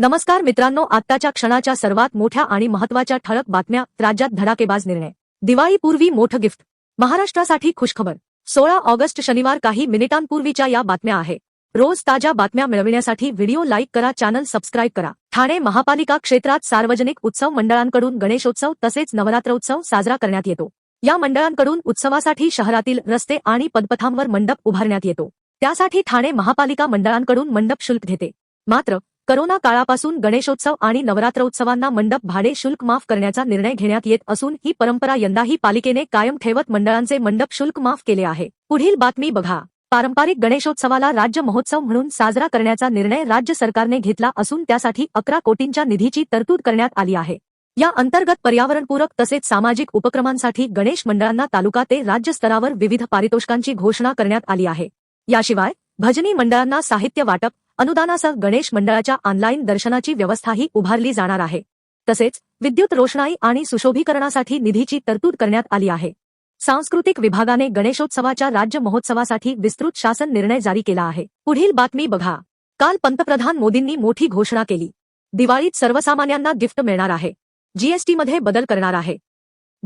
नमस्कार मित्रांनो आत्ताच्या क्षणाच्या सर्वात मोठ्या आणि महत्त्वाच्या ठळक बातम्या राज्यात धडाकेबाज निर्णय. दिवाळीपूर्वी मोठं गिफ्ट. महाराष्ट्रासाठी खुशखबर. सोळा ऑगस्ट शनिवार काही मिनिटांपूर्वीच्या या बातम्या आहे. रोज ताज्या बातम्या मिळविण्यासाठी व्हिडिओ लाईक करा चॅनल सबस्क्राईब करा. ठाणे महापालिका क्षेत्रात सार्वजनिक उत्सव मंडळांकडून गणेशोत्सव तसेच नवरात्रोत्सव साजरा करण्यात येतो. या मंडळांकडून उत्सवासाठी शहरातील रस्ते आणि पदपथांवर मंडप उभारण्यात येतो. त्यासाठी ठाणे महापालिका मंडळांकडून मंडप शुल्क घेते. मात्र करोना काळापासून गणेशोत्सव आणि नवरात्रोत्सवांना मंडप भाडे शुल्क माफ करण्याचा निर्णय घेण्यात येत असून ही परंपरा यंदाही पालिकेने कायम ठेवत मंडळांचे मंडप शुल्क माफ केले आहे. पुढील बातमी बघा. पारंपरिक गणेशोत्सवाला राज्य महोत्सव म्हणून साजरा करण्याचा निर्णय राज्य सरकारने घेतला असून त्यासाठी अकरा कोटींच्या निधीची तरतूद करण्यात आली आहे. या अंतर्गत पर्यावरणपूरक तसेच सामाजिक उपक्रमांसाठी गणेश मंडळांना तालुका ते राज्य स्तरावर विविध पारितोषिकांची घोषणा करण्यात आली आहे. याशिवाय भजनी मंडळांना साहित्य वाटप अनुदानासह गणेश मंडळाच्या ऑनलाईन दर्शनाची व्यवस्थाही उभारली जाणार आहे. तसेच विद्युत रोषणाई आणि सुशोभीकरणासाठी निधीची तरतूद करण्यात आली आहे. सांस्कृतिक विभागाने गणेशोत्सवाच्या राज्य महोत्सवासाठी विस्तृत शासन निर्णय जारी केला आहे. पुढील बातमी बघा. काल पंतप्रधान मोदींनी मोठी घोषणा केली. दिवाळीत सर्वसामान्यांना गिफ्ट मिळणार आहे. जीएसटीमध्ये बदल करणार आहे.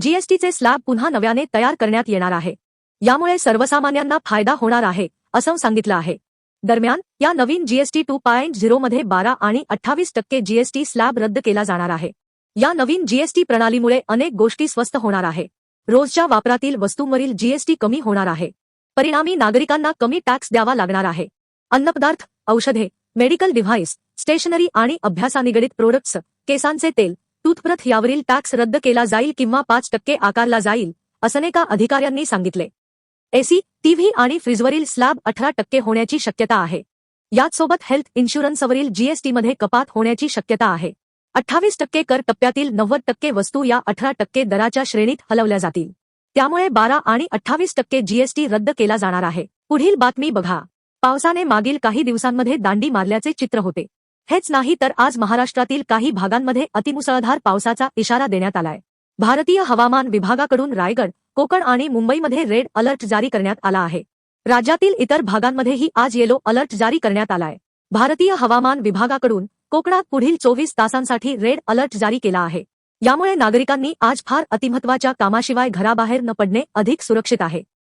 जीएसटीचे स्लॅब पुन्हा नव्याने तयार करण्यात येणार आहे. यामुळे सर्वसामान्यांना फायदा होणार आहे असं सांगितलं आहे. दरम्यान या नवीन जीएसटी टू पॉईंट झिरोमध्ये बारा आणि अठ्ठावीस टक्के जीएसटी स्लॅब रद्द केला जाणार आहे. या नवीन जीएसटी प्रणालीमुळे अनेक गोष्टी स्वस्त होणार आहे. रोजच्या वापरातील वस्तूंवरील जीएसटी कमी होणार आहे. परिणामी नागरिकांना कमी टॅक्स द्यावा लागणार आहे. अन्नपदार्थ औषधे मेडिकल डिव्हाइस स्टेशनरी आणि अभ्यासानिगडित प्रोडक्ट्स केसांचे तेल टूथब्रथ यावरील टॅक्स रद्द केला जाईल किंवा पाच टक्के आकारला जाईल असं एका अधिकाऱ्यांनी सांगितले. एसी टीव्ही आणि फ्रीजवरील स्लॅब अठरा टक्के होण्याची शक्यता आहे. याचसोबत हेल्थ इन्शुरन्सवरील जीएसटीमध्ये कपात होण्याची शक्यता आहे. अठ्ठावीस टक्के कर टप्प्यातील नव्वद टक्के वस्तू या अठरा टक्के दराच्या श्रेणीत हलवल्या जातील. त्यामुळे बारा आणि अठ्ठावीस टक्के जीएसटी रद्द केला जाणार आहे. पुढील बातमी बघा. पावसाने मागील काही दिवसांमध्ये दांडी मारल्याचे चित्र होते. हेच नाही तर आज महाराष्ट्रातील काही भागांमध्ये अतिमुसळधार पावसाचा इशारा देण्यात आलाय. भारतीय हवामान विभागाकडून रायगड कोकण आणि मुंबईमध्ये रेड अलर्ट जारी करण्यात आला आहे. राज्यातील इतर भागांमध्येही आज येलो अलर्ट जारी करण्यात आलाय. भारतीय हवामान विभागाकडून कोकणात पुढील चोवीस तासांसाठी रेड अलर्ट जारी केला आहे. यामुळे नागरिकांनी आज फार अतिमहत्वाच्या कामाशिवाय घराबाहेर न पडणे अधिक सुरक्षित आहे.